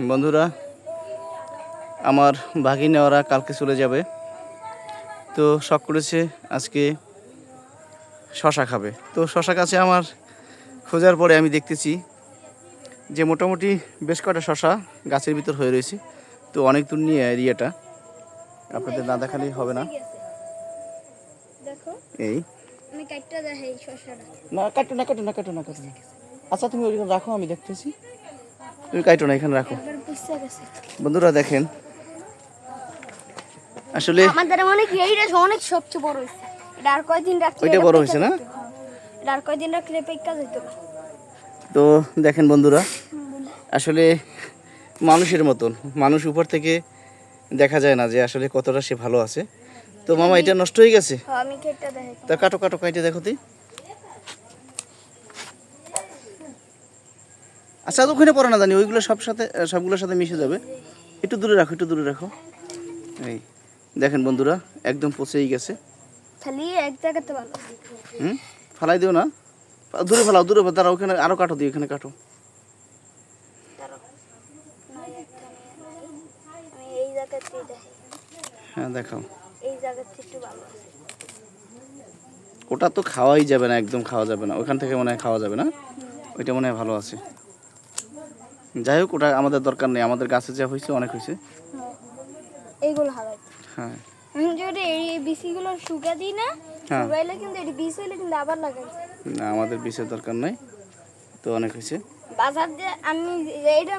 বন্ধুরা আমার ভাগিনেওয়ারা কালকে চলে যাবে। তো শখ করেছে আজকে শশা খাবে। তো শশা কাছে আমার খোঁজার পরে আমি দেখতেছি যে মোটামুটি বেশ কটা শশা গাছের ভিতর হয়ে রয়েছে। তো অনেক দূর নিয়ে এরিয়াটা। আপনাদের না দেখালেই হবে না। এই। না কাটো না কাটো না কাটো না কাটো আচ্ছা তুমি ওইখানে রাখো আমি দেখতেছি। তুমি কাটো না এখানে রাখো। বন্ধুরা দেখেন আসলে আমাদের মনে কি এইটা অনেক সবচেয়ে বড় হয়েছে। এটা আর কয়দিন রাখলে ওইটা বড় হয়েছে না? এটা আর কয়দিন রাখলে পেকা যেত? তো দেখেন বন্ধুরা আসলে মানুষের মতন মানুষ উপর থেকে দেখা যায় না যে আসলে কতটা সে ভালো আছে। তো মামা এটা নষ্ট হয়ে গেছে? হ্যাঁ, তা কাটো কাটো কাইটে দেখো তুই আচ্ছা ওখানে পড়ে না জানি ওইগুলো সব সাথে সবগুলোর সাথে মিশে যাবে। একটু দূরে রাখো একটু দূরে রাখো। এই দেখেন বন্ধুরা একদম পচেই গেছে। খালি এক জায়গাতে ভালো। হুম? ফালাই দিও না। দূরে ফেলাও দূরে দাঁড়াও ওখানে আরও কাটো দিও এখানে কাটো। হ্যাঁ দেখাও। ওটা তো খাওয়াই যাবে না একদম খাওয়া যাবে না। ওখান থেকে মনে হয় খাওয়া যাবে না। ওইটা মনে হয় ভালো আছে। যাই হোক ওটা আমাদের দরকার নেই। আমাদের গাছে যা হয়েছে অনেক হয়েছে। হ্যাঁ। এইগুলো হারাই হ্যাঁ। যদি এই শুকা দিই না হ্যাঁ। শুকাইলে কিন্তু এটি বিষ হইলে কিন্তু আবার লাগাই। না আমাদের বিষের দরকার নাই। তো অনেক হয়েছে। বাজার দিয়ে আমি এইটা